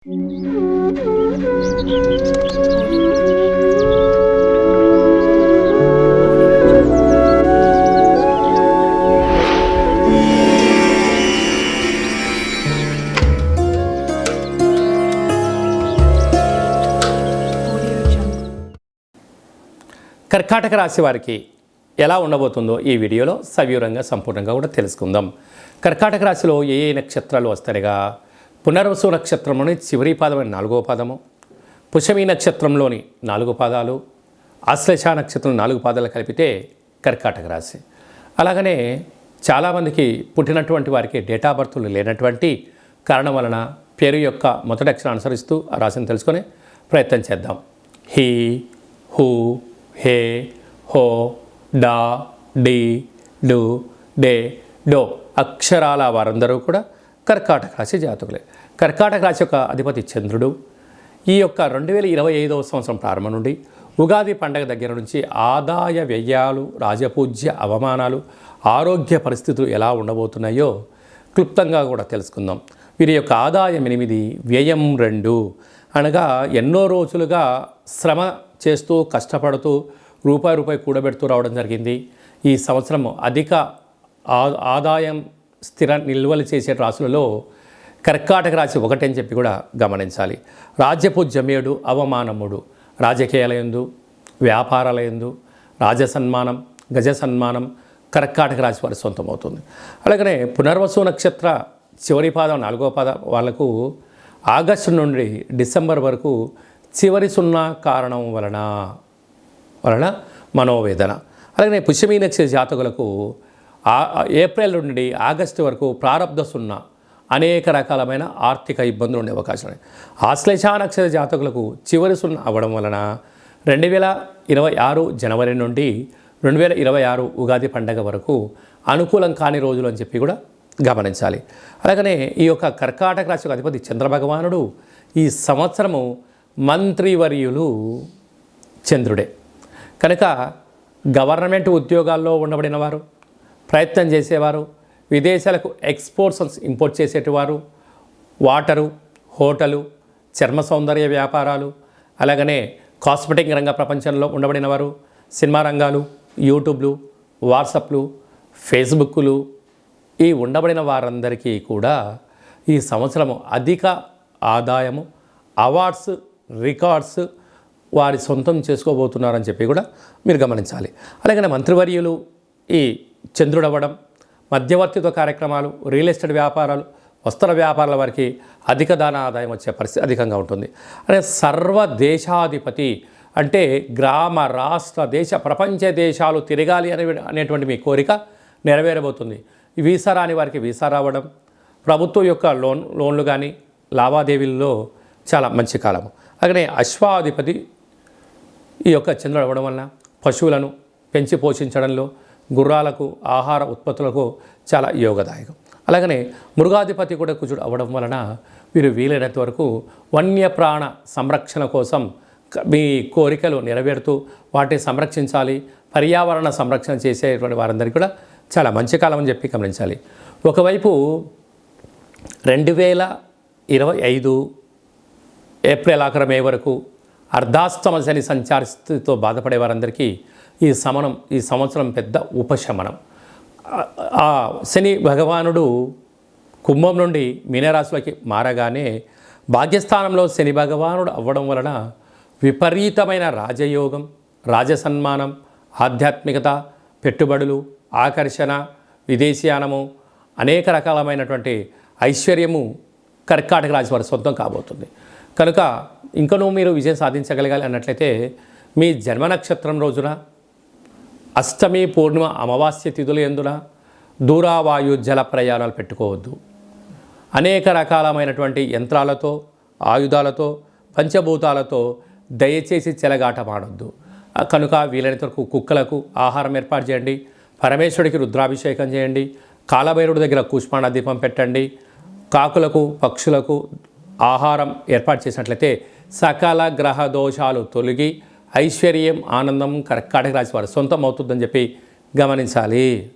కర్కాటక రాశి వారికి ఎలా ఉండబోతుందో ఈ వీడియోలో సవివరంగా సంపూర్ణంగా కూడా తెలుసుకుందాం. కర్కాటక రాశిలో ఏ ఏ నక్షత్రాలు వస్తాయిగా? పునర్వసు నక్షత్రంలోని చివరి పాదమైన నాలుగో పాదము పుషమి నక్షత్రంలోని నాలుగు పాదాలు ఆశ్లేష నక్షత్రం నాలుగు పాదాలు కలిపితే కర్కాటక రాశి. అలాగనే చాలామందికి పుట్టినటువంటి వారికి డేటా బర్త్లు లేనటువంటి కారణం వలన పేరు యొక్క మొదటి అక్షరం అనుసరిస్తూ ఆ రాశిని తెలుసుకొని ప్రయత్నం చేద్దాం. హీ హూ హే హో డా డి డు డే డో అక్షరాల వారందరూ కూడా కర్కాటక రాశి జాతకులే. కర్కాటక రాశి యొక్క అధిపతి చంద్రుడు. ఈ యొక్క రెండు వేల ఇరవై ఐదవ సంవత్సరం ప్రారంభం నుండి ఉగాది పండగ దగ్గర నుంచి ఆదాయ వ్యయాలు రాజపూజ్య అవమానాలు ఆరోగ్య పరిస్థితులు ఎలా ఉండబోతున్నాయో క్లుప్తంగా కూడా తెలుసుకుందాం. వీరి యొక్క ఆదాయం ఎనిమిది వ్యయం రెండు అనగా ఎన్నో రోజులుగా శ్రమ చేస్తూ కష్టపడుతూ రూపాయి రూపాయి కూడబెడుతూ రావడం జరిగింది. ఈ సంవత్సరం అధిక ఆ- ఆదాయం స్థిర నిల్వలు చేసే రాశులలో కర్కాటక రాశి ఒకటని చెప్పి కూడా గమనించాలి. రాజ్యపు అవమానముడు. రాజకీయాలయందు వ్యాపారాలయందు రాజసన్మానం గజ సన్మానం కర్కాటక రాశి వారి సొంతమవుతుంది. అలాగనే పునర్వసు నక్షత్ర చివరి పాదం నాలుగో పాద వాళ్ళకు ఆగస్టు నుండి డిసెంబర్ వరకు చివరి సున్నా కారణం వలన వలన మనోవేదన. అలాగే పుష్యమీ నక్షత్ర జాతకులకు ఏప్రిల్ నుండి ఆగస్టు వరకు ప్రారంభ సున్నా అనేక రకాలమైన ఆర్థిక ఇబ్బందులు ఉండే అవకాశం ఉన్నాయి. ఆశ్లేష నక్షత్ర జాతకులకు చివరి సున్నా అవ్వడం వలన రెండు వేల ఇరవై ఆరు జనవరి నుండి రెండు వేల ఇరవై ఆరు ఉగాది పండగ వరకు అనుకూలం కాని రోజులు అని చెప్పి కూడా గమనించాలి. అలాగనే ఈ యొక్క కర్కాటక రాశి యొక్క అధిపతి చంద్రభగవానుడు ఈ సంవత్సరము మంత్రివర్యులు చంద్రుడే. కనుక గవర్నమెంట్ ఉద్యోగాల్లో ఉండబడిన వారు ప్రయత్నం చేసేవారు విదేశాలకు ఎక్స్పోర్ట్స్ ఇంపోర్ట్ చేసేటివారు వాటరు హోటలు చర్మ సౌందర్య వ్యాపారాలు అలాగనే కాస్మెటిక్ రంగ ప్రపంచంలో ఉండబడిన వారు సినిమా రంగాలు యూట్యూబ్లు వాట్సాప్లు ఫేస్బుక్లు ఈ ఉండబడిన వారందరికీ కూడా ఈ సంవత్సరము అధిక ఆదాయము అవార్డ్స్ రికార్డ్స్ వారి సొంతం చేసుకోబోతున్నారని చెప్పి కూడా మీరు గమనించాలి. అలాగనే మంత్రివర్యులు ఈ చంద్రుడవ్వడం మధ్యవర్తిత్వ కార్యక్రమాలు రియల్ ఎస్టేట్ వ్యాపారాలు వస్త్ర వ్యాపారాల వారికి అధిక దాన ఆదాయం వచ్చే పరిస్థితి అధికంగా ఉంటుంది. అనే సర్వ దేశాధిపతి అంటే గ్రామ రాష్ట్ర దేశ ప్రపంచ దేశాలు తిరగాలి అనే అనేటువంటి మీ కోరిక నెరవేరబోతుంది. వీసా రాని వారికి వీసా రావడం ప్రభుత్వం యొక్క లోన్ లోన్లు కానీ లావాదేవీల్లో చాలా మంచి కాలం అలాగే అశ్వాధిపతి ఈ యొక్క చంద్రుడు అవ్వడం వలన పశువులను పెంచి పోషించడంలో గుర్రాలకు ఆహార ఉత్పత్తులకు చాలా యోగదాయకం. అలాగనే మృగాధిపతి కూడా కుజుడు అవ్వడం వలన వీరు వీలైనంత వరకు వన్యప్రాణ సంరక్షణ కోసం మీ కోరికలు నెరవేరుతూ వాటిని సంరక్షించాలి పర్యావరణ సంరక్షణ చేసేటువంటి వారందరికీ కూడా చాలా మంచి కాలం అని చెప్పి గమనించాలి. ఒకవైపు రెండు వేల ఇరవై ఐదు ఏప్రిల్ ఆఖరి మే వరకు అర్ధాస్తమ శని సంచార స్థితితో బాధపడే వారందరికీ ఈ సమనం ఈ సంవత్సరం పెద్ద ఉపశమనం. ఆ- ఆ శని భగవానుడు కుంభం నుండి మీనరాశిలోకి మారగానే భాగ్యస్థానంలో శని భగవానుడు అవ్వడం వలన విపరీతమైన రాజయోగం రాజసన్మానం ఆధ్యాత్మికత పెట్టుబడులు ఆకర్షణ విదేశీయానము అనేక రకాలమైనటువంటి ఐశ్వర్యము కర్కాటక రాశి వారి సొంతం కాబోతుంది. కనుక ఇంకనూ మీరు విజయం సాధించగలగాలి అన్నట్లయితే మీ జన్మ నక్షత్రం రోజున అష్టమి పూర్ణిమ అమావాస్య తిథుల ఎందున దూరావాయు జల ప్రయాణాలు పెట్టుకోవద్దు. అనేక రకాలమైనటువంటి యంత్రాలతో ఆయుధాలతో పంచభూతాలతో దయచేసి చెలగాటమాడొద్దు ఆ కనుక వీలైనంత వరకు కుక్కలకు ఆహారం ఏర్పాటు చేయండి. పరమేశ్వరుడికి రుద్రాభిషేకం చేయండి. కాలభైరుడి దగ్గర కూష్మాండ దీపం పెట్టండి. కాకులకు పక్షులకు ఆహారం ఏర్పాటు చేసినట్లయితే సకల గ్రహ దోషాలు తొలగి ఐశ్వర్యం ఆనందం కర్కాటక రాశి వారి సొంతం అవుతుందని చెప్పి గమనించాలి.